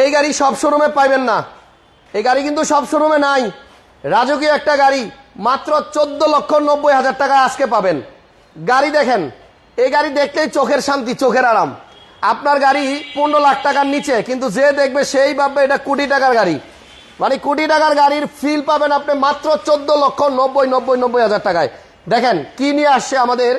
এই গাড়ি সব শোরুমে পাইবেন না। এই গাড়ি কিন্তু সব শোরুমে নাই। রাজকীয় একটা গাড়ি, মাত্র চোদ্দ লক্ষ নব্বই হাজার টাকা আজকে পাবেন। গাড়ি দেখেন, এই গাড়ি দেখলেই চোখের শান্তি, চোখের আরাম। আপনার গাড়ি পনেরো লাখ টাকার নিচে, কিন্তু যে দেখবে সেই ভাববে এটা কোটি টাকার গাড়ি। মানে কোটি টাকার গাড়ির ফিল পাবেন আপনি মাত্র চোদ্দ লক্ষ নব্বই নব্বই নব্বই হাজার টাকায়। দেখেন, কি নিয়ে আসছে আমাদের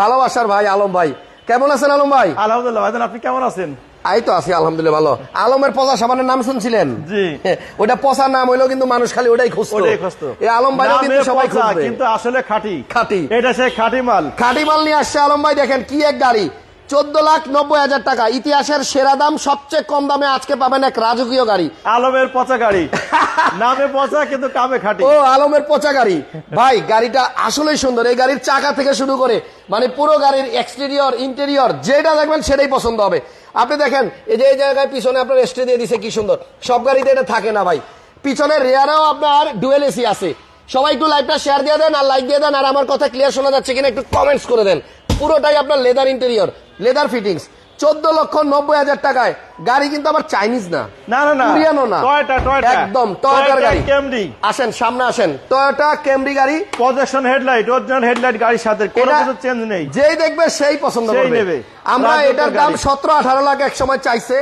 ভালোবাসার ভাই আলম ভাই। কেমন আছেন আলম ভাই? আলহামদুলিল্লাহ আপনি কেমন আছেন? এই তো আছি আলহামদুলিল্লাহ ভালো। আলমের পচা সাবানের নাম শুনছিলেন? জি। ওটা পচা নাম হইলেও কিন্তু মানুষ খালি ওটাই খুঁজতো। ওটাই খুঁজতো। এই আলম ভাই কিন্তু সবাই খুঁজবে। কিন্তু আসলে খাঁটি। খাঁটি। এটা সেই খাঁটি মাল। খাঁটি মাল নিয়ে আসছে আলম ভাই দেখেন কি এক গাড়ি। চোদ্দ লাখ নব্বই হাজার টাকা। ইতিহাসের সেরা দাম সবচেয়ে কম দামে আজকে পাবেন এক রাজকীয় গাড়ি। আলমের পচা গাড়ি। নামে পচা কিন্তু কামে খাঁটি। ও আলমের পচা গাড়ি। ভাই গাড়িটা আসলেই সুন্দর। এই গাড়ির চাকা থেকে শুরু করে মানে পুরো গাড়ির এক্সটেরিয়র ইন্টেরিয়র যেটা দেখবেন সেটাই পছন্দ হবে। আপনি দেখেন এই যে এই জায়গায় পিছনে আপনার এসটি দিয়ে দিছে কি সুন্দর। সব গাড়িতে এটা থাকে না ভাই। পিছনে রেয়ারেও আপনার ডুয়েল এসি আছে। সবাই একটু লাইভটা শেয়ার দিয়ে দেন আর লাইক দিয়ে দেন আর আমার কথা ক্লিয়ার শোনা যাচ্ছে কিনা একটু কমেন্টস করে দেন। পুরোটাই আপনার লেদার ইন্টেরিয়র লেদার ফিটিংস চোদ্দ লক্ষ নব্বই হাজার টাকায়। গাড়ি কিন্তু আবার চাইনিজ না। না না না। না। টয়টা টয়টা একদম টয়টার গাড়ি। ক্যামরি আসেন সামনে আসেন। টয়োটা ক্যামরি গাড়ি। প্রজেকশন হেডলাইট অরিজিনাল হেডলাইট গাড়ির সাথে কোনো কিছু চেঞ্জ নেই। যেই দেখবে সেই পছন্দ করবে। আমরা এটার দাম সতেরো আঠারো লাখ এক সময় চাইছে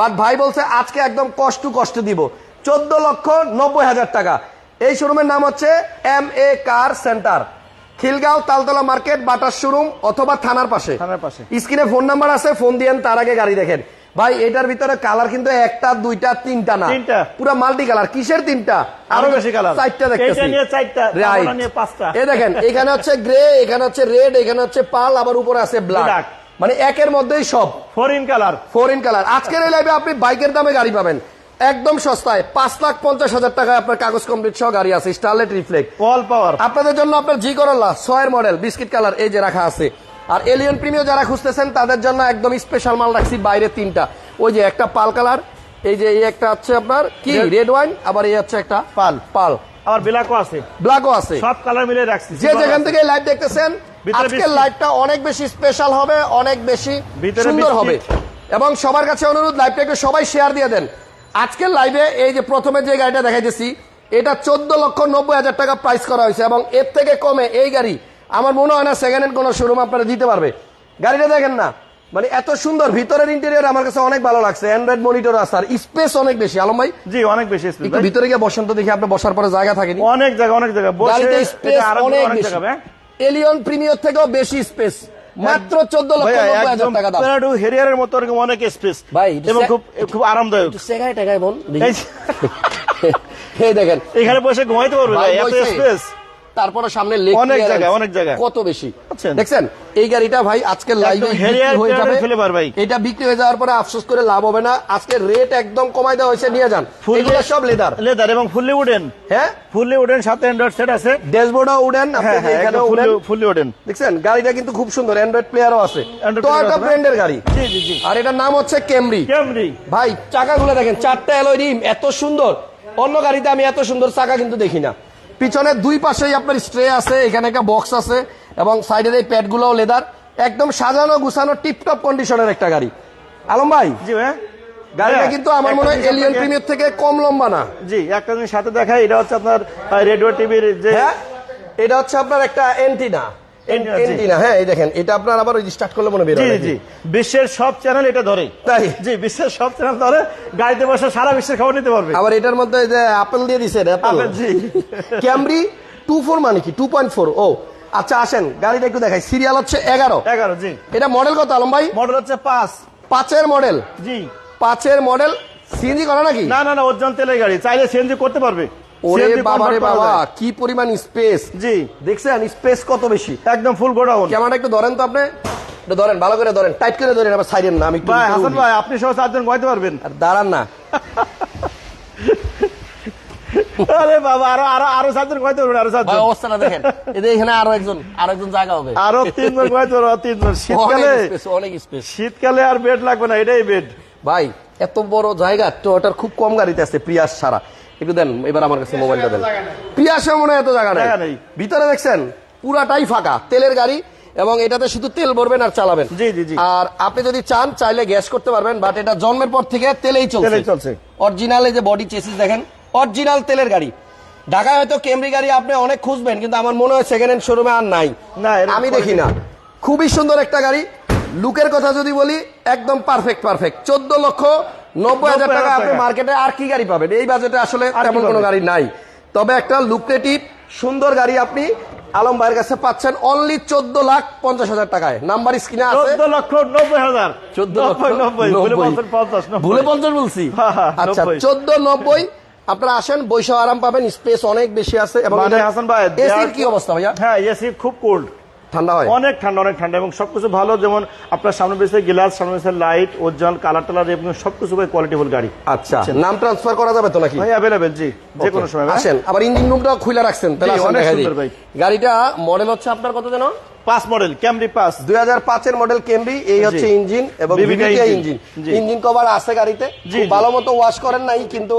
বাট ভাই বলছে আজকে একদম কষ্ট কষ্ট দিব। চোদ্দ লক্ষ নব্বই হাজার টাকা। এই শোরুমের নাম হচ্ছে M A car centre. Khilgaon Taltola market butter showroom অথবা থানার পাশে। থানার পাশে। স্ক্রিনে ফোন নাম্বার আছে ফোন দিয়েন তার আগে গাড়ি দেখেন। ভাই এটার ভিতরে কালার কিন্তু একটা দুইটা তিনটা না। তিনটা। পুরো মাল্টি কালার। কিসের তিনটা? আরও বেশি কালার। চারটা দেখতেছি। এটা নিয়ে পাঁচটা। এই দেখেন এখানে হচ্ছে গ্রে এখানে হচ্ছে রেড এখানে হচ্ছে পাল আবার উপরে আছে ব্ল্যাক মানে একের মধ্যেই সব। Foreign colour four in colour আজকের এই লাইভে আপনি বাইকের দামে গাড়ি পাবেন। একদম সস্তায়। পাঁচ লাখ পঞ্চাশ হাজার টাকায় আপনার কাগজ কমপ্লিট সহ গাড়ি আছে স্টারলেট রিফ্লেক্ট অল পাওয়ার আপনাদের জন্য আপনার জি করল্লা ছয়ের মডেল বিস্কিট কালার এই যে রাখা আছে। আর এলিয়ন প্রিমিও যারা খুঁজতেছেন তাদের জন্য একদম স্পেশাল মাল রাখছি বাইরে তিনটা। ওই যে একটা পাল কালার এই যে এই একটা হচ্ছে আপনার কি? রেড ওয়াইন আবার এই হচ্ছে একটা পাল। পাল। আবার ব্ল্যাকও আছে। ব্ল্যাকও আছে। সব কালার মিলে রাখছি যে যেখান থেকে লাইভ দেখতেছেন আজকের লাইভটা অনেক বেশি স্পেশাল হবে অনেক বেশি সুন্দর হবে। এবং সবার কাছে অনুরোধ লাইভটাকে সবাই শেয়ার দিয়ে দেন। আজকের লাইভে এই যে প্রথমে যে গাড়িটা দেখাইতেছি এটা চোদ্দ লক্ষ নব্বই হাজার টাকা প্রাইস করা হয়েছে এবং এর থেকে কমে এই গাড়ি আমার মনে হয় না সেকেন্ড হ্যান্ড কোনো শোরুম আপনারা দিতে পারবে। গাড়িটা দেখেন না মানে এত সুন্দর ভিতরের ইন্টেরিয়র আমার কাছে অনেক ভালো লাগছে। অ্যান্ড্রয়েড মনিটর আছে আর স্পেস অনেক বেশি। আলম ভাই? জি অনেক বেশি space একটু ভিতরে গিয়ে বসন্ত দেখি আপনি বসার পরে জায়গা থাকেনি। অনেক জায়গা অনেক জায়গা। বসে স্পেস অনেক বেশি। এলিয়ন প্রিমিয়ার থেকেও বেশি স্পেস মাত্র চোদ্দ লক্ষ ভাইয়া, নব্বই হাজার একদম টাকা দাম। প্যারাডু হেরিয়ারের মতো এরকম অনেক স্পেস ভাই, এবং খুব খুব আরামদায়ক। সেগায় টাকায় বল এই দেখেন। এখানে বসে ঘুমাইতে পারবে ভাই ভাই, এত স্পেস তারপরে সামনে অনেক। অনেক। কত বেশি? দেখছেন এই গাড়িটা ভাই আজকে লাইভে হয়ে যাবে। ভাই। এটা বিক্রি হয়ে যাওয়ার পরে আফসোস করে লাভ হবে না। আজকে রেট একদম কমাই দেওয়া হয়েছে নিয়ে যান। এগুলো সব লেদার লেদার এবং ফুললি উডেন হ্যাঁ? ফুললি উডেন সাথে অ্যান্ড্রয়েড সেট আছে। ড্যাশবোর্ডও উডেন আপনি উডেন ফুললি উডেন দেখছেন গাড়িটা কিন্তু খুব সুন্দর অ্যান্ড্রয়েড প্লেয়ারও আছে। টয়োটা ব্র্যান্ডের গাড়ি। জি জি জি। আর এটার নাম হচ্ছে ক্যামরি ক্যামরি ভাই চাকাগুলো দেখেন চারটা অ্যালয় রিম এত সুন্দর। অন্য গাড়িতে আমি এত সুন্দর চাকা কিন্তু দেখি না। পিছনে দুই পাশেই আপনার স্ট্রে আছে এখানে একটা বক্স আছে এবং সাইডের এই প্যাডগুলোও লেদার। একদম সাজানো গুছানো টিপটপ কন্ডিশনের একটা গাড়ি। আলম ভাই জি ভাই গাড়িটা কিন্তু আমার মনে হয় এলিয়ন প্রিমিয়ার থেকে কম লম্বা না। জি একটা জিনিস সাথে দেখাই এটা হচ্ছে আপনার রেডিও টিভির যে হ্যাঁ এটা হচ্ছে আপনার একটা এন্টিনা। এন্টিনা হ্যাঁ এই দেখেন এটা আপনার আবার ওই স্টার্ট করলে মনে বের জি জি। বিশ্বের সব চ্যানেল এটা ধরে। তাই? জি বিশ্বের সব চ্যানেল ধরে গাড়িতে বসে সারা বিশ্বের খবর নিতে পারবে। আবার এটার মধ্যে যে আপেল দিয়ে অ্যাপেল জি। ক্যামরি টু ফোর মানে কি? টু পয়েন্ট ফোর ও। আচ্ছা আসেন গাড়িটা একটু দেখাই। সিরিয়াল হচ্ছে এগারো। এগারো জি। এটা মডেল কত আলম ভাই? মডেল হচ্ছে পাঁচ। পাঁচের মডেল জি। পাঁচের মডেল সিএনজি করা নাকি? না না না ওজন তেলের গাড়ি। চাইলে সিএনজি করতে পারবে। ওরে CNG বাবা রে convert করা বাবা যায়। কি পরিমাণ স্পেস জি দেখছেন স্পেস কত বেশি? একদম ফুল গোডাউন ক্যামেরাটা একটু ধরেন তো আপনি। একটু ধরেন ভালো করে ধরেন। টাইট করে ধরেন আবার সাইডেন না আমি ভাই হাসান ভাই আপনি সহ চারজন গাইতে পারবেন। আর দাঁড়ান না। আরে বাবা আরও আরও আরও চারজন গাইতে পারবেন আরও ভাই অবস্থাটা দেখেন। এদের এখানে আরও একজন আরও একজন জায়গা হবে। আরও তিনজন গাইতে পারব তিনজন। শীতকালে অনেক স্পেস শীতকালে আর বেড লাগবে না এটাই বেড ভাই এত বড় জায়গা টয়োটার খুব কম গাড়িতে আছে প্রিয়াস ছাড়া। একটু দেন এবার আমার কাছে মোবাইলটা দেন। প্রিয়াসের মনে এত জায়গা নেই। ভিতরে দেখছেন পুরাটাই ফাঁকা তেলের গাড়ি এবং এটাতে শুধু তেল ভরবেন আর চালাবেন। জি, জি, জি। আর আপনি যদি চান চাইলে গ্যাস করতে পারবেন বাট এটা জন্মের পর থেকে তেলেই চলছে। তেলেই চলছে। অরিজিনাল এই যে বডি চেসিস দেখেন অরিজিনাল তেলের গাড়ি। ঢাকায় হয়তো কেমরি গাড়ি আপনি অনেক খুঁজবেন কিন্তু আমার মনে হয় সেকেন্ড হ্যান্ড শোরুমে আর নাই। আমি দেখি না। খুবই সুন্দর একটা গাড়ি। লুকের কথা যদি বলি একদম পারফেক্ট পারফেক্ট চোদ্দ লক্ষ নব্বই হাজার টাকা আপনি মার্কেটে আর কি গাড়ি পাবেন? এই বাজেটে আসলে তেমন কোনো গাড়ি নাই। তবে একটা লুক্রেটিভ সুন্দর গাড়ি আপনি আলম ভাইয়ের কাছে পাচ্ছেন অনলি চোদ্দ লাখ পঞ্চাশ হাজার টাকায়। নাম্বার স্ক্রিনে আছে। চোদ্দ লক্ষ নব্বই হাজার। চোদ্দ নব্বই ভুলে পঞ্চাশ বলছি। আচ্ছা চোদ্দ নব্বই। আপনারা আসেন বৈশাখ আরাম পাবেন স্পেস অনেক বেশি আছে এবং মানে হাসান ভাই এসির কি অবস্থা ভাইয়া? হ্যাঁ এসি খুব কোল্ড ঠান্ডা হয়? অনেক ঠান্ডা অনেক ঠান্ডা এবং সবকিছু ভালো যেমন আপনার সামনে বেসে গ্লাস সামনে বেসে লাইট ওজন কালার টালার এবং সবকিছু ভাই কোয়ালিটিফুল গাড়ি। আচ্ছা নাম ট্রান্সফার করা যাবে তো নাকি? ভাই অ্যাভেলেবেল জি যে কোনো সময় আসেন আবার ইঞ্জিন রুমটা খুলে রাখছেন তাহলে আসেন অনেক দেখাই দিই। গাড়িটা মডেল হচ্ছে আপনার কত যেন? পাঁচ মডেল ক্যামরি পাস দুই হাজার পাঁচের মডেল কেমরি এই হচ্ছে ইঞ্জিন এবং ইঞ্জিন। ইঞ্জিন কভার আছে গাড়িতে। ভালো মতো ওয়াশ করেন নাই কিন্তু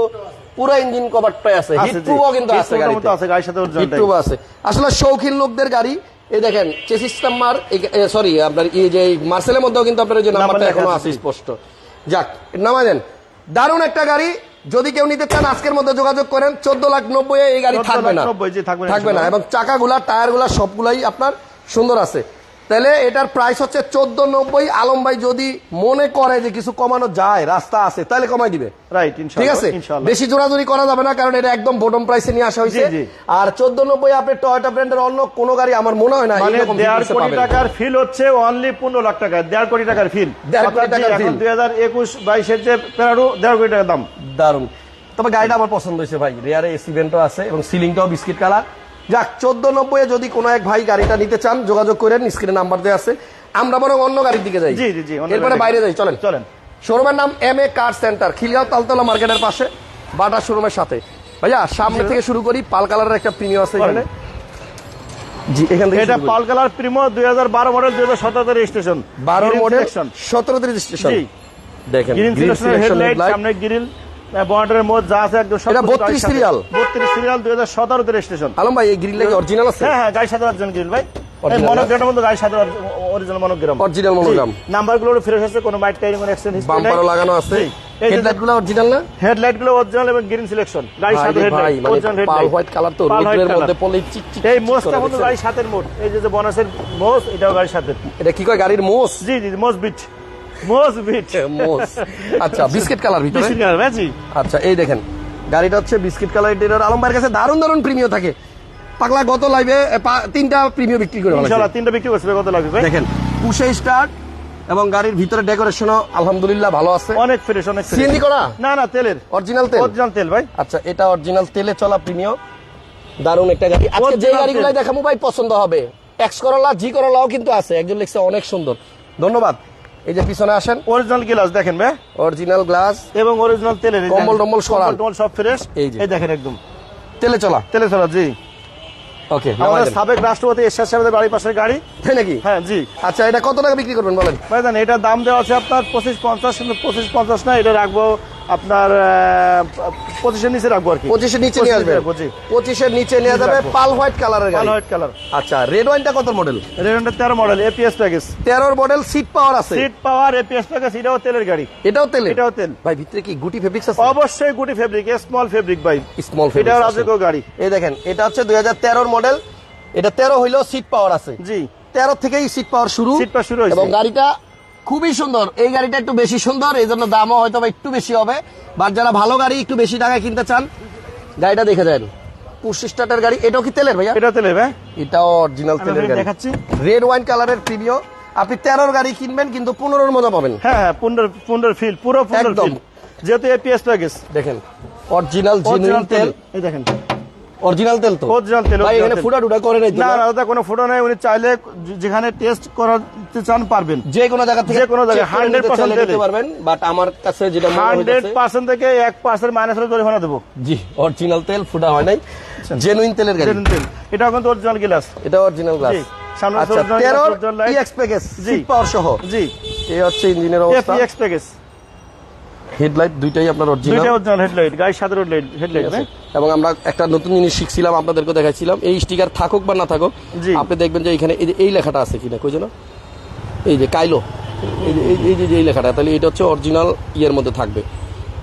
পুরো ইঞ্জিন কভারটাই আছে। হিট কিন্তু আছে গাড়িতে। আছে, গাড়ির সাথে হিট। আছে। আসলে শৌখিন লোকদের গাড়ি এই দেখেন চেসিস নাম্বার সরি আপনার এই যে মার্সেলের মধ্যেও কিন্তু আপনার যে নাম্বারটা এখনও আছে, স্পষ্ট। যাক নামা দেন। দারুণ একটা গাড়ি যদি কেউ নিতে চান আজকের মধ্যে যোগাযোগ করেন চোদ্দ লাখ নব্বই এই গাড়ি 14 থাকবে লাখ না। 90 জি, থাকবে না, থাকবে না এবং চাকাগুলা টায়ারগুলা সবগুলাই আপনার সুন্দর আছে। তাহলে এটার প্রাইস হচ্ছে চোদ্দ নব্বই আলম ভাই যদি মনে করে যে কিছু কমানো যায় রাস্তা আছে তাহলে কমাই দিবে। রাইট ঠিক আছে? বেশি জোরাজুরি করা যাবে না কারণ এটা একদম বটম প্রাইসে নিয়ে আসা হয়েছে। আর চোদ্দ নব্বই আপনি টয়টা ব্র্যান্ডের অন্য কোনো গাড়ি আমার মনে হয় না মানে এইরকম দেড় কোটি টাকার ফিল হচ্ছে অনলি পনেরো লাখ টাকা দেড় কোটি টাকার ফিল দেড় কোটি টাকার feel। দুই হাজার একুশ বাইশের যে দেড় কোটি টাকার দাম। দারুণ তবে গাড়িটা আমার পছন্দ হয়েছে ভাই। রেয়ারে এসি ভেন্টও আছে এবং সিলিংটাও বিস্কিট কালার যাক চোদ্দ নব্বই যদি কোনো এক ভাই গাড়িটা নিতে চান যোগাযোগ করেন স্ক্রিনে নাম্বার দেওয়া আছে। আমরা বরং অন্য গাড়ির দিকে যাই। জি, জি, জি, এরপরে বাইরে যাই চলেন। চলেন। শোরুমের নাম M A car centre Khilgaon Taltola মার্কেটের পাশে বাটা শোরুমের সাথে। ভাইয়া সামনে থেকে শুরু করি পাল কালারের একটা প্রিমিয়াম আছে এখানে। জি এখান থেকে এটা পাল কালার প্রিমো দুই হাজার বারো মডেল দুই হাজার সতেরো রেজিস্ট্রেশন। বারো মডেল সতেরো রেজিস্ট্রেশন। জি। দেখেন গ্রিন green হেডলাইট সামনে গ্রিল বর্ডারের মধ্যে যা আছে একদম এটা 32 serial? বত্রিশ সিরিয়াল দুই হাজার সতেরোতে আলম ভাই এই গ্রিল লাগে অরিজিনাল আছে? হ্যাঁ হ্যাঁ গাড়ির সাথে অরিজিনাল গ্রিল ভাই। Original, মনোগ্রামের মধ্যে গাড়ির সাথে অরিজিনাল মনোগ্রাম অরিজিনাল মনোগ্রাম নাম্বারগুলো ফ্রেশ আছে কোনো মাইট টাইরিং কোনো অ্যাক্সিডেন্ট হিস্ট্রি বাম্পারও লাগানো আছে। হেডলাইটগুলো অরিজিনাল না? হেডলাইটগুলো অরিজিনাল এবং গ্রিন সিলেকশন ভাই সাথে headlight original pearl white colour তো পাল মধ্যে কালার। চিক চিক এই মোস্টটা করে কিন্তু সাথের মোট এই যে যে বোনাসের মোস এটাও গাড়ির সাথে এটা কি কয় গাড়ির মোস জি জি মোস বিট বিট। আচ্ছা বিস্কিট কালার ভিতরে? বিস্কিট কালার ভাই আচ্ছা এই দেখেন গাড়িটা হচ্ছে বিস্কিট কালার ইন্টেরিয়র আলম ভাইয়ের কাছে দারুণ দারুণ প্রিমিয় থাকে। পাগলা গত লাইভে তিনটা প্রিমিয় বিক্রি করে ইনশাআল্লাহ তিনটা বিক্রি করছে কত লাগবে ভাই দেখেন পুষে স্টার্ট এবং গাড়ির ভিতরে ডেকোরেশনও আলহামদুলিল্লাহ ভালো আছে। অনেক ফ্রেশ অনেক সিএনজি করা? না না তেলের। অরিজিনাল তেল? অরিজিনাল তেল ভাই। আচ্ছা এটা অরিজিনাল তেলে চলা প্রিমিয় দারুণ একটা গাড়ি। আজকে যে গাড়িগুলাই। দেখাবো ভাই পছন্দ হবে। এক্স করলা জি করলাও কিন্তু আছে একজন লিখছে অনেক সুন্দর। ধন্যবাদ। এই যে পিছনে আসেন। অরিজিনাল গ্লাস দেখেন ভাই। অরিজিনাল গ্লাস এবং অরিজিনাল তেলের কম্বল। টম্বল সরা কম্বল সব ফ্রেশ এই যে। এই দেখেন একদম। তেলে চলা। তেলে চলা জি। ওকে আমাদের সাবেক রাষ্ট্রপতি এরশাদ সাহেবের বাড়ির পাশের গাড়ি। তাই নাকি? হ্যাঁ জি। আচ্ছা এটা কত টাকা বিক্রি করবেন বলেন? ভাইজান এটা দাম দেওয়া আছে আপনার পঁচিশ পঞ্চাশ কিন্তু পঁচিশ পঞ্চাশ না এটা রাখব আপনার পঁচিশের নিচে রাখব আর কি। পঁচিশের নিচে নিয়ে জি। পঁচিশের নিচে নিয়ে যাবে পাল হোয়াইট কালারের গাড়ি। White colour. আচ্ছা রেড ওয়াইনটা কত মডেল রেভেন্ডার তেরো মডেল এপিএস প্যাকেজ তেরোর মডেল সিট পাওয়ার আছে। সিট পাওয়ার এপিএস প্যাকেজ এটাও তেলের গাড়ি। এটাও তেলে এটাও তেল। ভাই ভিতরে কি গুটি ফেব্রিক্স আছে? অবশ্যই গুটি ফেব্রিক স্মল ফেব্রিক ভাই। স্মল এটাও রাজকীয় গাড়ি। এই দেখেন এটা হচ্ছে দুই হাজার তেরোর মডেল এটা তেরো হইলেও সিট পাওয়ার আছে। জি। তেরো থেকেই সিট পাওয়ার শুরু সিট পাওয়ার শুরু। এবং গাড়িটা খুবই সুন্দর। এই গাড়িটা একটু বেশি সুন্দর এই জন্য দামও হয়তো একটু বেশি হবে। বাট যারা ভালো গাড়ি একটু বেশি টাকায় কিনতে চান গাড়িটা দেখে যান। পুশ স্টার্টের গাড়ি এটাও কি তেলের ভাইয়া? এটা তেলের ভাই এটাও অরিজিনাল তেলের গাড়ি। দেখাচ্ছি। রেড ওয়াইন কালারের প্রিমিয় আপনি তেরোর গাড়ি কিনবেন কিন্তু পনেরোর মতো পাবেন। হ্যাঁ হ্যাঁ ফিল পুরো একদম। যেহেতু এপিএস প্যাকেজ দেখেন অরিজিনাল জেনুইন তেল। এই দেখেন। অরিজিনাল তেল তো? Original তেল, ভাই এখানে ফুটা টুটা করে নাই না না? ওটা কোনো ফটো নাই। উনি চাইলে যেখানে টেস্ট করাতে চান পারবেন। যে কোনো জায়গা থেকে যে কোনো নিতে 100% চাইলে নিতে তেলে। পারবেন বাট আমার কাছে যেটা মনে হান্ড্রেড হইতেছে পার্সেন্ট থেকে এক পার্সেন্ট মাইনাস হলে জরিমানা দেবো। জি অরিজিনাল তেল ফুটা হয় নাই। জেনুইন তেলের গাড়ি। জেনুইন তেল। এটা কিন্তু অরিজিনাল গ্লাস এটা অরিজিনাল গ্লাস সামনে আচ্ছা original 13 original light। EX package জি। পাওয়ার সহ। জি। এই হচ্ছে ইঞ্জিনের অবস্থা। প্যাকেজ হেডলাইট দুইটাই আপনার অরিজিনাল দুইটাই অরিজিনাল হেডলাইট গাড়ির সাথে হেডলাইট হেডলাইট এবং আমরা একটা নতুন জিনিস শিখছিলাম আপনাদেরকে দেখাইছিলাম। এই স্টিকার থাকুক বা না থাকুক। আপনি দেখবেন যে এখানে এই যে এই লেখাটা আছে কিনা কই যেন এই যে কাইলো এই যে এই- যে- যে এই লেখাটা তাহলে এটা হচ্ছে অরিজিনাল ইয়ের মধ্যে থাকবে।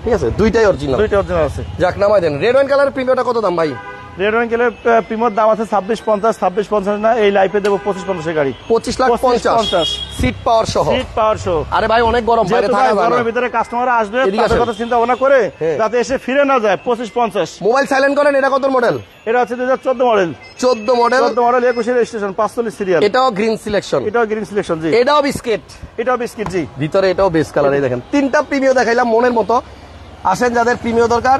ঠিক আছে? দুইটাই অরিজিনাল দুইটা অরিজিনাল আছে। যাক নামাই দেন। রেড ওয়াইন কালার প্রিমিয়ামটা কত দাম ভাই? রেড অ্যাঙ্কেলের প্রিমোর দাম আছে ছাব্বিশ পঞ্চাশ ছাব্বিশ পঞ্চাশ না এই লাইফে দেবো পঁচিশ পঞ্চাশের গাড়ি। পঁচিশ লাখ পঞ্চাশ। সিট পাওয়ার সহ। সিট পাওয়ার শো আরে ভাই অনেক গরম বাইরে থাকা গরমের ভিতরে কাস্টমার আসবে তাদের কথা চিন্তা ভাবনা করে হ্যাঁ। যাতে এসে ফিরে না যায় পঁচিশ পঞ্চাশ। মোবাইল সাইলেন্ট করেন এটা কত মডেল এটা হচ্ছে দুই হাজার চোদ্দ মডেল চোদ্দ মডেল চোদ্দ মডেল একুশের রেজিস্ট্রেশন পাঁচচল্লিশ সিরিয়াল এটাও গ্রিন সিলেকশন এটাও গ্রিন সিলেকশন জি। এটাও বিস্কিট এটাও বিস্কিট জি। ভিতরে এটাও বেস কালার এই দেখেন। তিনটা প্রিমিয় দেখাইলাম মনের মতো। আসেন যাদের প্রিমিয় দরকার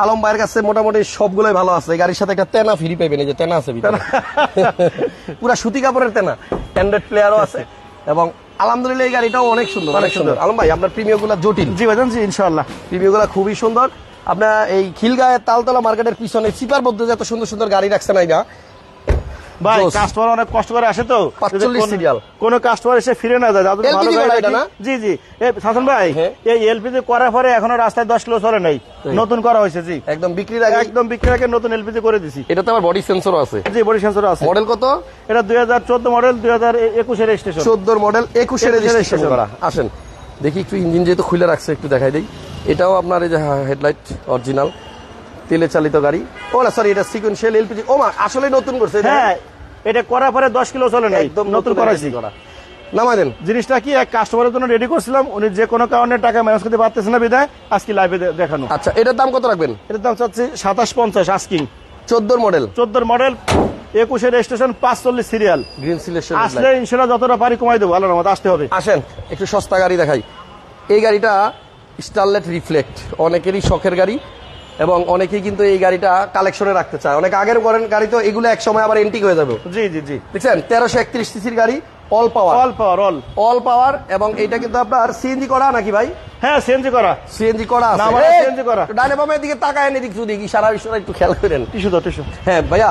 আলম ভাইয়ের কাছে মোটামুটি সবগুলোই ভালো আছে। গাড়ির সাথে একটা তেনা ফ্রি পাইবেন এই যে তেনা আছে পুরা সুতি কাপড়ের তেনা। অ্যান্ড্রয়েড প্লেয়ারও আছে। এবং আলহামদুলিল্লাহ এই গাড়িটাও অনেক সুন্দর অনেক সুন্দর। আলম ভাই আপনার প্রিমিয়গুলা জটিল। জি ভাই জি প্রিমিয়গুলা খুবই সুন্দর। আপনার এই খিলগাঁয়ের তালতলা মার্কেটের পিছনে চিপার মধ্যে যে এত সুন্দর সুন্দর গাড়ি রাখছে না ভাই কাস্টমার অনেক কষ্ট করে আসে তো। 45 কোন- কাস্টমার এসে ফিরে না যায়? জি জি। ভাই হ্যাঁ। এই এলপিজি করার পরে এখনও রাস্তায় দশ কিলো চলে নাই। নতুন করা হয়েছে জি। একদম বিক্রির আগে একদম বিক্রি আগে নতুন এলপিজি করে দিছি। এটাতে আবার বডি সেন্সরও আছে। জি বডি সেন্সর আছে। মডেল কত? এটা দুই হাজার চোদ্দ মডেল দুই হাজার একুশের রেজিস্ট্রেশন চোদ্দোর মডেল একুশে 21 রেজিস্ট্রেশন করা। আসেন। দেখি একটু ইঞ্জিন যেহেতু খুলে রাখছে একটু দেখাই দিই। এটাও আপনার এই যে হেডলাইট অরিজিনাল তেলে চালিত গাড়ি। ও না সরি এটা সিকুয়েন্সিয়াল এলপিজি। ও মা আসলে নতুন করছে? হ্যাঁ এটা করার পরে দশ কিলো চলে নাই একদম নতুন করাইছি। করা নামাই দেন জিনিসটা কি এক কাস্টমারের জন্য রেডি করছিলাম উনি যে কোনো কারণে টাকা ম্যানেজ করতে পারতেছে না বিদায় আজকে লাইভে দেখানো। আচ্ছা এটার দাম কত রাখবেন? এটার দাম চাচ্ছি সাতাশ পঞ্চাশ আস্কিং চোদ্দোর মডেল চোদ্দোর মডেল একুশের রেজিস্ট্রেশন পাঁচচল্লিশ সিরিয়াল গ্রিন সিলেকশন আসলে ইনশাল্লাহ যতটা পারি কমাই দেবো আল্লাহর রহমতে আসতে হবে। আসেন একটু সস্তা গাড়ি দেখাই। এই গাড়িটা স্টারলেট রিফ্লেক্ট অনেকেরই শখের গাড়ি। এবং অনেকেই কিন্তু এই গাড়িটা কালেকশনে রাখতে চায়। অনেক আগের করেন গাড়ি তো এগুলো এক সময় আবার এন্টিক হয়ে যাবে। জি জি জি। দেখছেন? তেরোশো একত্রিশ সিসির গাড়ি all power all power all all power এবং এটা কিন্তু আপনার সিএনজি করা নাকি ভাই? হ্যাঁ সিএনজি করা। সিএনজি করা আছে। করা। ডানে বামের দিকে তাকায় এনে দিক যদি সারা বিশ্বটা একটু খেয়াল করেন। টিস্যু তো টিস্যু হ্যাঁ ভাইয়া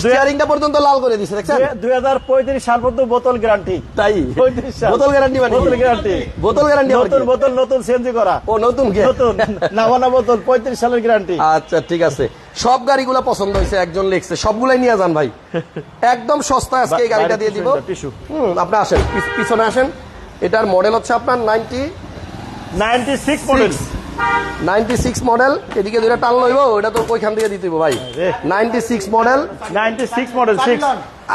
স্টিয়ারিংটা পর্যন্ত লাল করে দিছে দেখছেন? দুই হাজার পঁয়ত্রিশ সাল পর্যন্ত বোতল গ্যারান্টি তাই? 35। বোতল গ্যারান্টি মানে বোতল গ্যারান্টি বোতল গ্যারান্টি নতুন বোতল নতুন সিএনজি করা। ও নতুন কে নতুন। নামানা বোতল পঁয়ত্রিশ সালের গ্যারান্টি আচ্ছা ঠিক আছে। সব গাড়িগুলো পছন্দ হয়েছে একজন লিখছে। সবগুলাই নিয়ে যান ভাই। একদম সস্তা আজকে এই গাড়িটা দিয়ে দিব। হুম আপনি আসেন। পিছনে আসেন। এটার মডেল হচ্ছে আপনার ninety ninety six model ninety six model এদিকে দুইটা টান লইব ওটা তো ওইখান থেকে দিতে ভাই। Ninety six model. Ninety six model six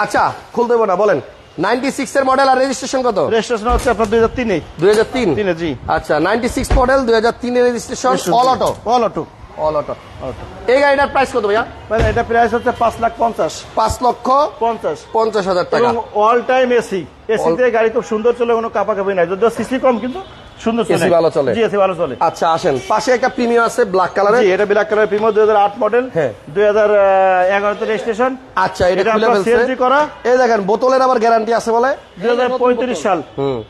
আচ্ছা খুলতে না বলেন। নাইনটি সিক্স এর মডেল আর রেজিস্ট্রেশন কত? রেজিস্ট্রেশন হচ্ছে আপনার দুই হাজার তিনে। দুই হাজার তিন? তিনে জি। আচ্ছা নাইনটি সিক্স মডেল দুই হাজার তিনের registration all auto all auto all auto এই গাড়িটার প্রাইস কত ভাইয়া? মানে এটা প্রাইস হচ্ছে পাঁচ লাখ পঞ্চাশ। পাঁচ লক্ষ পঞ্চাশ। পঞ্চাশ হাজার টাকা। অল টাইম এসি এসি তে গাড়ি খুব সুন্দর চলে কোনো কাপাকাপি নাই। যদিও সিসি কম কিন্তু সুন্দর চলে ভালো চলে। জি এসি ভালো চলে। আচ্ছা আসেন। পাশে একটা প্রিমিয়াম আছে ব্ল্যাক কালারের জি এটা ব্ল্যাক কালার প্রিমো দুই হাজার আট মডেল হ্যাঁ। রেজিস্ট্রেশন আচ্ছা এটা এটা খুলে ফেলছে। CNG করা। এই দেখেন বোতলের আবার গ্যারান্টি আছে বলে। দুই হাজার পঁয়ত্রিশ সাল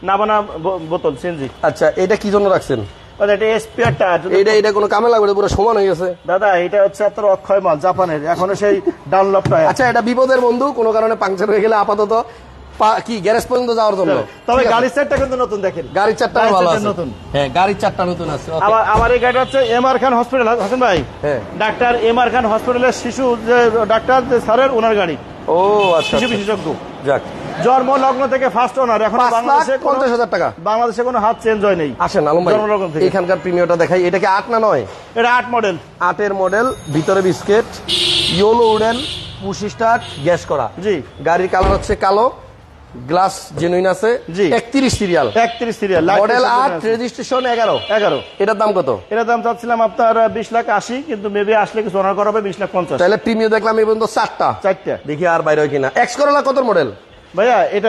নাবানা বোতল সিএনজি আচ্ছা এটা কি জন্য রাখছেন? এটা এটা কোনো কামে লাগবে পুরো সমান হয়ে গেছে। দাদা এটা হচ্ছে আপনার অক্ষয় মাল জাপানের। এখনও সেই টায়ার আচ্ছা এটা বিপদের বন্ধু কোনো কারণে পাংচার হয়ে গেলে আপাতত কি গ্যারেজ পর্যন্ত যাওয়ার জন্য? তবে গাড়ির সেটটা কিন্তু নতুন দেখেন। গাড়ির চারটা ভালো আছে। নতুন। হ্যাঁ গাড়ির চারটা নতুন আছে আবার আমার এই গাড়িটা হচ্ছে M R Khan hospital Hasan ভাই। হ্যাঁ। ডাক্তার এম আর খান হসপিটালের শিশু যে ডাক্তার যে স্যারের ওনার গাড়ি। ও আচ্ছা শিশু আচ্ছা। বিশেষজ্ঞ। যাক। জন্ম লগ্ন থেকে ফার্স্ট ওনার এখন বাংলাদেশে কোনো- পঞ্চাশ হাজার টাকা। বাংলাদেশে কোনো হাত চেঞ্জ হয় নেই। আসেন আলম ভাই জন্মলগ্ন থেকে। এখানকার প্রিমিয়রটা দেখাই। এটা কি আট না নয়? এটা আট মডেল আটের মডেল ভিতরে biscuit yellow wooden push start gas করা। জি। গাড়ির কালার হচ্ছে কালো। গ্লাস জেনুইন আছে একত্রিশ সিরিয়াল একত্রিশ সিরিয়াল মডেল আট রেজিস্ট্রেশন এগারো। এগারো। এটার দাম কত? এটার দাম চাচ্ছিলাম আপনার বিশ লাখ আশি কিন্তু মেবি আসলে কিছু অনার করা হবে বিশ লাখ পঞ্চাশ। তাহলে প্রিমিয় দেখলাম এই পর্যন্ত চারটা। চারটা। দেখি আর বাইরে হয় কিনা। এক্স করলা কত মডেল ভাইয়া এটা।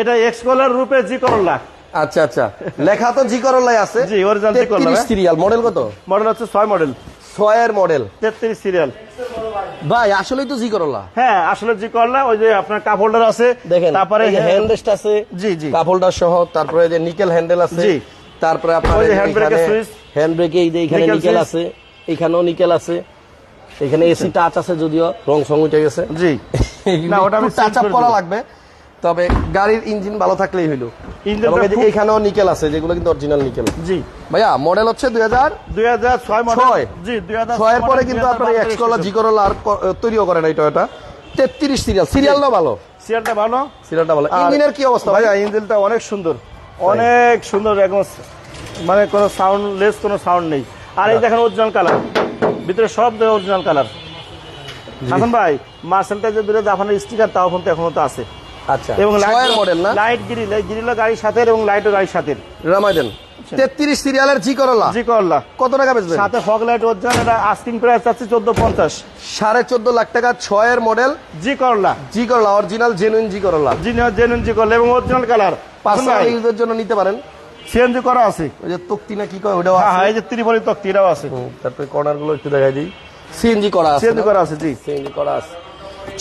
এটা এক্স কলার রূপে জি করলা আচ্ছা আচ্ছা। লেখা তো জি করলাই আছে। জি, original জি করলা। সিরিয়াল মডেল কত? মডেল হচ্ছে ছয় মডেল ছয়ের মডেল তেত্রিশ সিরিয়াল ভাই। আসলেই তো জি করলা হ্যাঁ আসলে জি করলা ওই যে আপনার কাপ হোল্ডার আছে দেখেন তারপরে হ্যান্ড রেস্ট আছে জি, জি। কাপ হোল্ডার সহ তারপরে যে নিকেল হ্যান্ডেল আছে জি। তারপরে আপনার ওই যে এর এখানে switch। হ্যান্ড ব্রেকে এই যে এখানে নিকেল আছে এখানেও নিকেল আছে এখানে এসি টাচ আছে যদিও রং সং উঠে গেছে। জি। না ওটা আমি টাচ আপ করা লাগবে। তবে গাড়ির ইঞ্জিন ভালো থাকলেই হইল। এখানেও নিকেল আছে যেগুলো কিন্তু অরিজিনাল নিকেল। জি। ভাইয়া মডেল হচ্ছে দুই হাজার দুই হাজার ছয় ছয়। জি দুই হাজার ছয়ের পরে কিন্তু আপনার এই এক্স করলা জি করলা আর তৈরিও করে না এই টয়োটা তেত্রিশ সিরিয়াল সিরিয়ালটাও ভালো। সিয়ারটা ভালো। সিরিয়ালটা ভালো। ইঞ্জিনের কি অবস্থা? ভাইয়া ইঞ্জিনটা অনেক সুন্দর। অনেক সুন্দর একদম মানে কোনো সাউন্ড লেস কোনো সাউন্ড নেই। আর এই দেখেন অরিজিনাল কালার ভিতরে সব অরিজিনাল কালার হাসান ভাই মার্সেলটা যে দূরে জাপানের স্টিকার তাও কিন্তু এখনও তো আছে। আচ্ছা। এবং ছয়ের মডেল না? লাইট গ্রিল এই গ্রিলও গাড়ির সাথে এবং লাইটও গাড়ির সাথে রামাই দেন। তেত্রিশ সিরিয়ালের জি করলা জি করলা কত টাকা বেচবেন? সাথে ফগ লাইট অরিজিনাল এটা আস্কিং প্রাইস চাচ্ছি চোদ্দ পঞ্চাশ। সাড়ে চোদ্দ লাখ টাকা ছয়ের মডেল জি করলা জি করলা অরিজিনাল জেনুইন জি করলা জি জেনুইন জি করলা এবং অরিজিনাল কালার পার্সোনাল ইউজের জন্য নিতে পারেন। সিএনজি করা আছে। ওই যে তক্তি না কি কয় ওটাও হ্যাঁ হ্যাঁ আছে। এই যে ত্রিপলি তক্তি এটাও আছে। তারপরে কর্নারগুলো একটু দেখাই দিই। সিএনজি করা আছে সিএনজি করা আছে জি। সিএনজি করা আছে।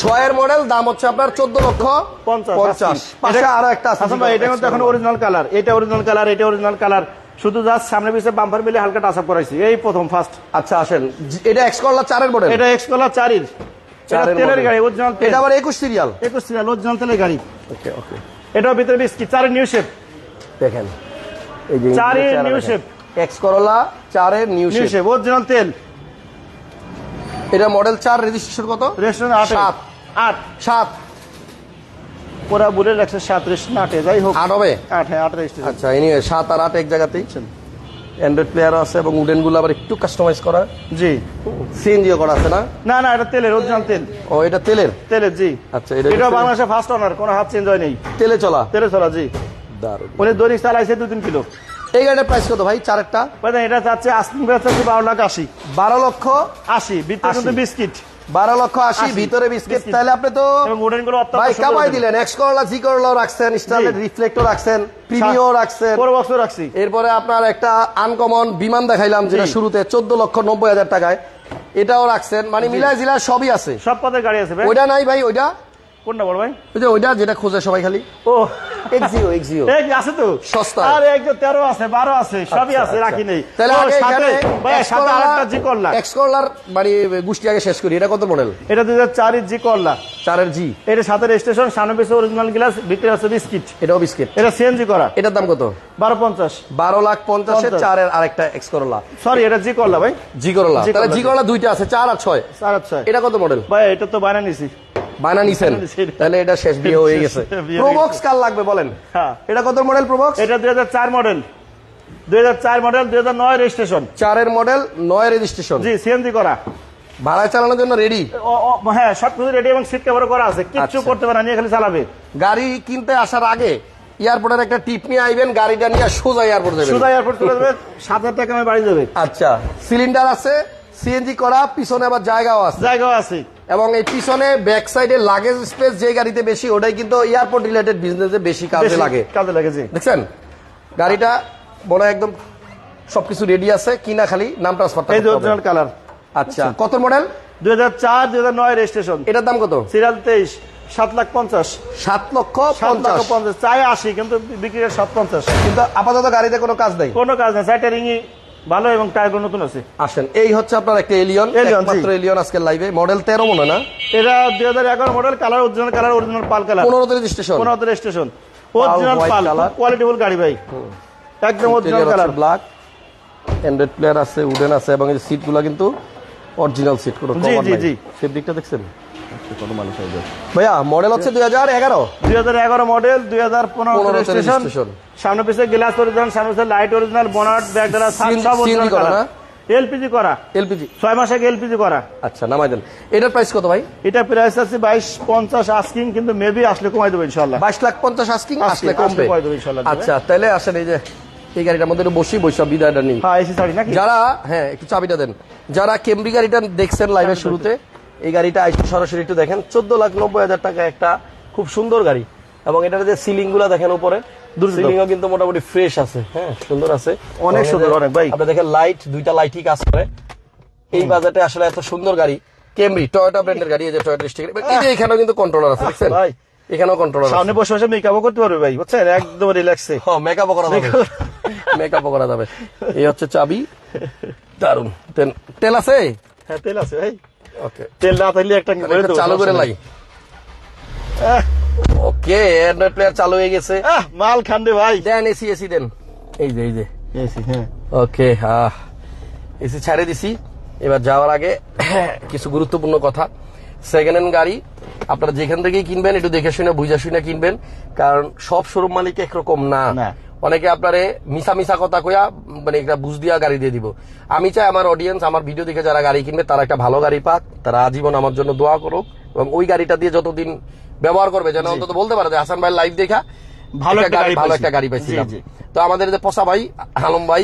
ছয়ের মডেল দাম হচ্ছে আপনার চোদ্দ লক্ষ পঞ্চাশ। পাশে আরও একটা এটা কিন্তু এখন অরিজিনাল কালার এটা অরিজিনাল কালার এটা অরিজিনাল কালার শুধু জাস্ট সামনে বাম্পার মিলে হালকা টাচ আপ করাইছি। এই প্রথম ফার্স্ট আচ্ছা আসেন। এটা এক্স করলা চারের মডেল এটা এক্স কলার চারির। তেলের গাড়ি অরিজিনাল এটা আবার একুশ সিরিয়াল একুশ সিরিয়াল অরিজিনাল তেলের গাড়ি। ওকে ভিতরে বিস্কিট চারের নিউ শেপ দেখেন। চারের চেহারা new এক্স করলা চারের new new shape shape original তেল। এটা মডেল চার রেজিস্ট্রেশন কত? রেস্টুরেন্ট আট। সাত। আট। সাত। পুরা বুলেট একশো সাত রেস্টুরেন্ট আটে যাই হোক। আট হবে? আট হ্যাঁ আট রেস্টুরেন্ট আচ্ছা এনিওয়ে সাত আর আট এক জায়গাতেই। অ্যান্ড্রয়েড প্লেয়ারও আছে এবং উডেনগুলো আবার একটু কাস্টমাইজ করা। জি। সিএনজিও করা আছে না? না না এটা তেলের অরিজিনাল তেল। ও এটা তেলের? তেলের জি। আচ্ছা এটা এটা বাংলাদেশে ফার্স্ট অনার কোনো হাত চেঞ্জ হয় নেই। তেলে চলা? তেলে চলা জি। দারুণ। উনি দৈনিক চালাইছে দু তিন কিলো। এই গাড়িটার প্রাইস কত ভাই? চারেরটা এটা চাচ্ছে চাচ্ছে বারো লাখ আশি। বারো লক্ষ আশি বিস্কিট। বারো লক্ষ আশি। ভিতরে বিস্কিট। তাহলে আপনি তো ভাই কামাই দিলেন। এক্স করলা জি। করলাও রাখছেন রিফ্লেক্টর রাখছেন। প্রিমিও রাখছেন রাখছি। এরপরে আপনার একটা আনকমন বিমান দেখাইলাম যেটা শুরুতে চোদ্দ লক্ষ নব্বই হাজার টাকায়। এটাও রাখছেন। মানে মিলাই জিলা সবই আছে। সব পথের গাড়ি আছে ওইটা নাই ভাই ওইটা কোনটা বড় ভাই? ওই যে ওইটা যেটা খোঁজে সবাই খালি। ও। এক্সিও এক্সিও এই আছে তো? সস্তা। আর এক যে আছে বারো আছে সবই আছে রাখি নেই। তাহলে আগে সাথে ভাই সাথে আরেকটা জি করলা এক্স করলার মানে গোষ্ঠী আগে শেষ করি। এটা কত মডেল এটা দুই হাজার জি করলা চারের জি এটা সাথে স্টেশন সামনে পিছনে অরিজিনাল গ্লাস ভিতরে আছে বিস্কিট এটাও বিস্কিট এটা সিএনজি করা। এটার দাম কত? বারো পঞ্চাশ। বারো লাখ আরেকটা এক্স করলা সরি এটা জি করলা ভাই। জি করলা জি তাহলে জি জি। করলা দুইটা আছে চার আর ছয়। চার আর ছয়। এটা কত মডেল ভাই এটা তো বানা নিছি। বায়না নিছেন। তাহলে এটা শেষ বিয়ে হয়ে গেছে। প্রোবক্স কার লাগবে বলেন? এটা কত মডেল প্রোবক্স এটা দুই হাজার চার মডেল দুই হাজার চার মডেল দুই হাজার নয় রেজিস্ট্রেশন মডেল নয় রেজিস্ট্রেশন জি সিএনজি করা। ভাড়ায় চালানোর জন্য রেডি ও- ও- হ্যাঁ সব রেডি এবং সিট কভার করা আছে। কিচ্ছু। করতে পারে না নিয়ে খালি চালাবে। গাড়ি কিনতে আসার আগে এয়ারপোর্টের একটা টিপ নিয়ে আইবেন গাড়িটা নিয়ে সোজা এয়ারপোর্ট সুদা এয়ারপোর্ট চলে যাবে টাকা আমি বাড়ি যাবে। আচ্ছা। সিলিন্ডার আছে সিএনজি করা পিছনে আবার জায়গাও আছে। জায়গাও আছে। এবং এই পিছনে ব্যাক সাইডে লাগেজ স্পেস যে গাড়িতে বেশি ওটাই কিন্তু এয়ারপোর্ট রিলেটেড বিজনেসে বেশি কাজে লাগে। কাজে লাগে জি। দেখছেন? গাড়িটা মনে একদম সবকিছু রেডি আছে কিনা খালি নাম ট্রান্সফার এই যে অরিজিনাল কালার আচ্ছা কত মডেল দুই হাজার চার দুই হাজার নয় রেজিস্ট্রেশন এটার দাম কত? সিরিয়াল তেইশ সাত লাখ পঞ্চাশ। সাত লক্ষ সাত পঞ্চাশ। পঞ্চাশ চাই আশি কিন্তু বিক্রি হয় সাত পঞ্চাশ। কিন্তু আপাতত গাড়িতে কোনো কাজ নেই। কোনো কাজ নেই চারটা রিংই ভালো এবং টায়ারগুলো নতুন আছে। আসেন এই হচ্ছে আপনার একটা এলিয়ন একমাত্র এলিয়ন আজকের লাইভে মডেল তেরো মনে না? এটা দুই হাজার এগারো model colour original colour original pearl colour পনেরোতে রেজিস্ট্রেশন কোনো রেজিস্ট্রেশন অরিজিনাল পাল। কোয়ালিটিফুল গাড়ি ভাই। একদম original colour black android player আছে উডেন আছে এবং এই সিটগুলা কিন্তু অরিজিনাল সিট কোনো জি, জি, নাই। জি। ভাইয়া মডেল হচ্ছে দুই হাজার এগারো। দুই হাজার এগারো মডেল দুই হাজার পনেরো 15 রেজিস্ট্রেশন সামনে পিছিয়ে গ্লাস অরিজিনাল সামনে পিছিয়ে লাইট অরিজিনাল বনাট ব্যাগ দ্বারা সব করা এলপিজি করা। এলপিজি ছয় মাস আগে এলপিজি করা। আচ্ছা নামাই দেন। এটার প্রাইস কত ভাই? এটা প্রাইস আছে বাইশ পঞ্চাশ আস্কিং কিন্তু মেবি আসলে কমাই দেবো ইনশাল্লাহ বাইশ লাখ পঞ্চাশ আস্কিং আসলে কমবে। আচ্ছা তাহলে আসেন এই যে এই গাড়িটার মধ্যে একটু বসি বৈশা বিদায়টা নিই। হ্যাঁ যারা হ্যাঁ একটু চাবিটা দেন। যারা কেমব্রি গাড়িটা দেখছেন লাইভের শুরুতে এই গাড়িটা আইসে সরাসরি একটু দেখেন চোদ্দ লাখ নব্বই হাজার টাকা একটা খুব সুন্দর গাড়ি। এবং এটার যে সিলিংগুলা দেখেন উপরে। সিলিংও কিন্তু মোটামুটি ফ্রেশ আছে হ্যাঁ সুন্দর আছে। অনেক সুন্দর, অনেক, ভাই। আপনি দেখেন লাইট দুইটা লাইটই কাজ করে। এই বাজেটে আসলে এত সুন্দর গাড়ি। কেমরি টয়োটা ব্র্যান্ডের গাড়ি এই যে টয়োটা এই যে এখানেও কিন্তু কন্ট্রোলার আছে দেখছেন? ভাই। এখানেও কন্ট্রোলার আছে। সামনে বসে বসে মেকআপও করতে পারবে ভাই বুঝছেন? একদম রিল্যাক্সে হ্যাঁ মেকআপও করা যাবে। মেকআপও করা যাবে। এই হচ্ছে চাবি। দারুণ তেল- তেল আছে? হ্যাঁ তেল আছে ভাই। তেল না থাকলে একটা চালু করে ওকে অ্যান্ড্রয়েড প্লেয়ার চালু হয়ে গেছে। আহ, মাল ভাই। দেন এসি এসি দেন। এই যে এই যে। এসি হ্যাঁ। ওকে এসি ছাড়ে দিছি। এবার যাওয়ার আগে কিছু গুরুত্বপূর্ণ কথা। সেকেন্ড হ্যান্ড গাড়ি আপনারা যেখান থেকেই কিনবেন একটু দেখে শুনে বুঝে শুনে কিনবেন। কারণ সব শোরুম মালিক একরকম না। না। অনেকে আপনারে মিশা মিশা কথা কইয়া মানে একটা বুঝ দিয়া গাড়ি দিয়ে দিব আমি চাই আমার অডিয়েন্স আমার ভিডিও দেখে যারা গাড়ি কিনবে তারা একটা ভালো গাড়ি পাক তারা আজীবন আমার জন্য দোয়া করুক এবং ওই গাড়িটা দিয়ে যতদিন ব্যবহার করবে যেন অন্তত বলতে পারে যে হাসান ভাই লাইভ দেখা ভালো একটা গাড়ি পাইছি। পাইছিলাম। তো আমাদের যে পচা ভাই আলম ভাই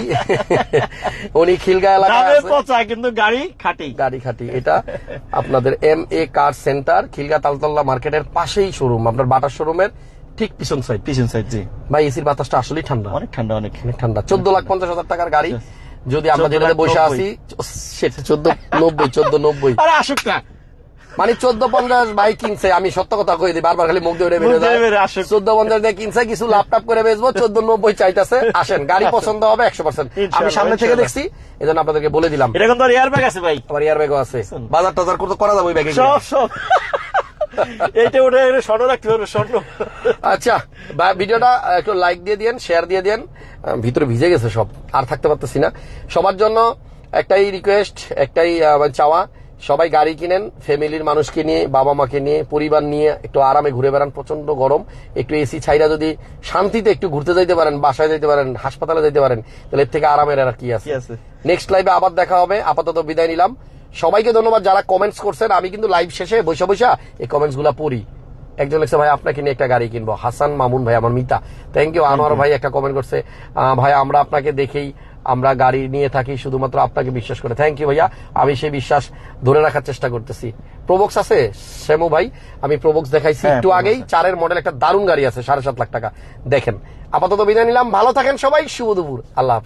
উনি খিলগা। পচা কিন্তু গাড়ি খাটি গাড়ি খাটি এটা আপনাদের M A car centre Khilgaon তালতল্লা মার্কেটের পাশেই শোরুম আপনার বাটার শোরুমের ঠিক পিছন সাইড পিছন সাইড জি। ভাই এসির বাতাসটা আসলেই ঠান্ডা। অনেক ঠান্ডা অনেক ঠান্ডা। চোদ্দ লাখ পঞ্চাশ হাজার টাকার গাড়ি। যদি আমরা 14 যেটাতে বসে। আছি চোদ্দ নব্বই চোদ্দ নব্বই। আরে আসুক না। মানে চোদ্দ পঞ্চাশ ভাই কিনছে আমি সত্য কথা কই দিই বারবার খালি মুখ যায়। বেরোয়, চোদ্দ পঞ্চাশ দিয়ে কিনছে কিছু ল্যাপটপ করে বেচবো চোদ্দ নব্বই চাইতেছে আসেন। গাড়ি পছন্দ হবে একশো পার্সেন্ট আমি সামনে থেকে দেখছি এই জন্য আপনাদেরকে বলে দিলাম। এটা কিন্তু আর এয়ার ব্যাগ আছে ভাই। আমার ইয়ার ব্যাগও আছে। বাজার টাজার করতে করা যাবে ওই ব্যাগে সব সব। এইটা ওটা স্বর্ণ রাখতে পারবে স্বর্ণ আচ্ছা বা ভিডিওটা একটু লাইক দিয়ে দিন শেয়ার দিয়ে দিন ভিতরে ভিজে গেছে সব আর থাকতে পারতেছি না। সবার জন্য একটাই রিকোয়েস্ট একটাই চাওয়া সবাই গাড়ি কিনেন ফ্যামিলির মানুষকে নিয়ে বাবা মাকে নিয়ে পরিবার নিয়ে একটু আরামে ঘুরে বেড়ান প্রচণ্ড গরম। একটু এসি ছাইরা যদি শান্তিতে একটু ঘুরতে যাইতে পারেন বাসায় যাইতে পারেন হাসপাতালে যাইতে পারেন তাহলে এর থেকে আরামের আর কি আছে? নেক্সট লাইভে আবার দেখা হবে আপাতত বিদায় নিলাম। সবাইকে ধন্যবাদ যারা কমেন্টস করছেন। আমি কিন্তু লাইভ শেষে বৈশা বৈশা এই কমেন্টসগুলা পড়ি। একজন লিখছে ভাই আপনাকে নিয়ে একটা গাড়ি কিনবো। হাসান মামুন ভাই আমার মিতা। থ্যাংক ইউ আনোয়ার ভাই একটা কমেন্ট করছে ভাই আমরা আপনাকে দেখেই আমরা গাড়ি নিয়ে থাকি শুধুমাত্র আপনাকে বিশ্বাস করে। থ্যাংক ইউ ভাইয়া। আমি সেই বিশ্বাস ধরে রাখার চেষ্টা করতেছি। প্রবক্স আছে? শ্যামু ভাই আমি প্রবক্স দেখাইছি হ্যাঁ, একটু আগেই। চারের মডেল একটা দারুণ গাড়ি আছে সাড়ে সাত লাখ টাকা। দেখেন। আপাতত বিদায় নিলাম। ভালো থাকেন সবাই। শুভ দুপুর। আল্লাহ হাফেজ।